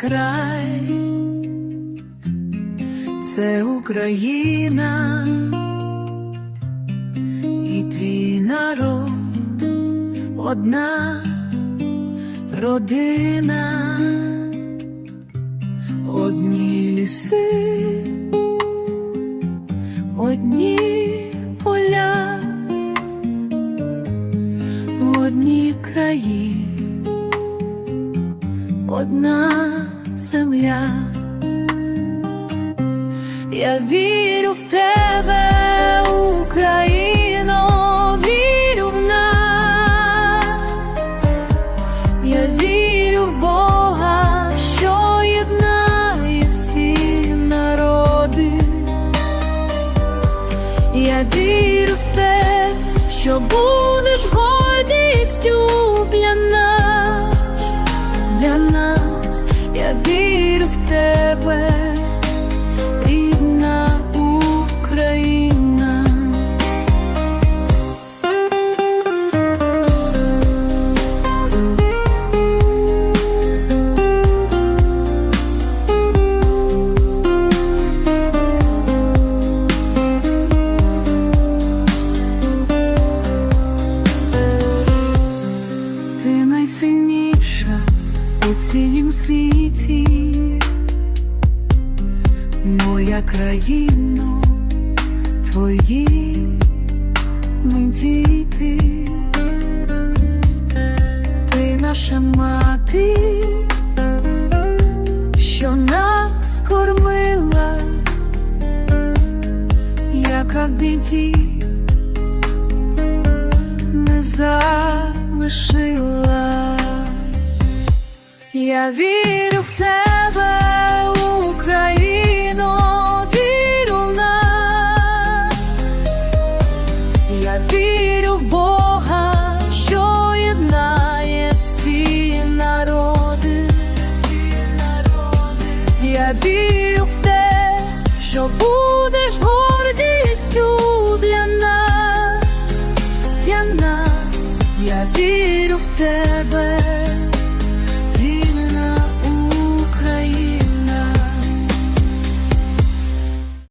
край, це Україна і твій народ одна родина, одні ліси, одні поля, одні краї. Одна земля. Я вірю в тебе, Україно, вірю в нас. Я вірю в Бога, що єднає всі народи. Я вірю в те, що будеш гордістю для нас, в тебе цім світі моя країно, твої ми діти, ти наша мати, що нас кормила, яка в біді не залишила. Я вірю в тебе, Україно, вірю в нас. Я вірю в Бога, що єднає всі народи. Я вірю в те, що будеш гордістю для нас, для нас. Я вірю в тебе.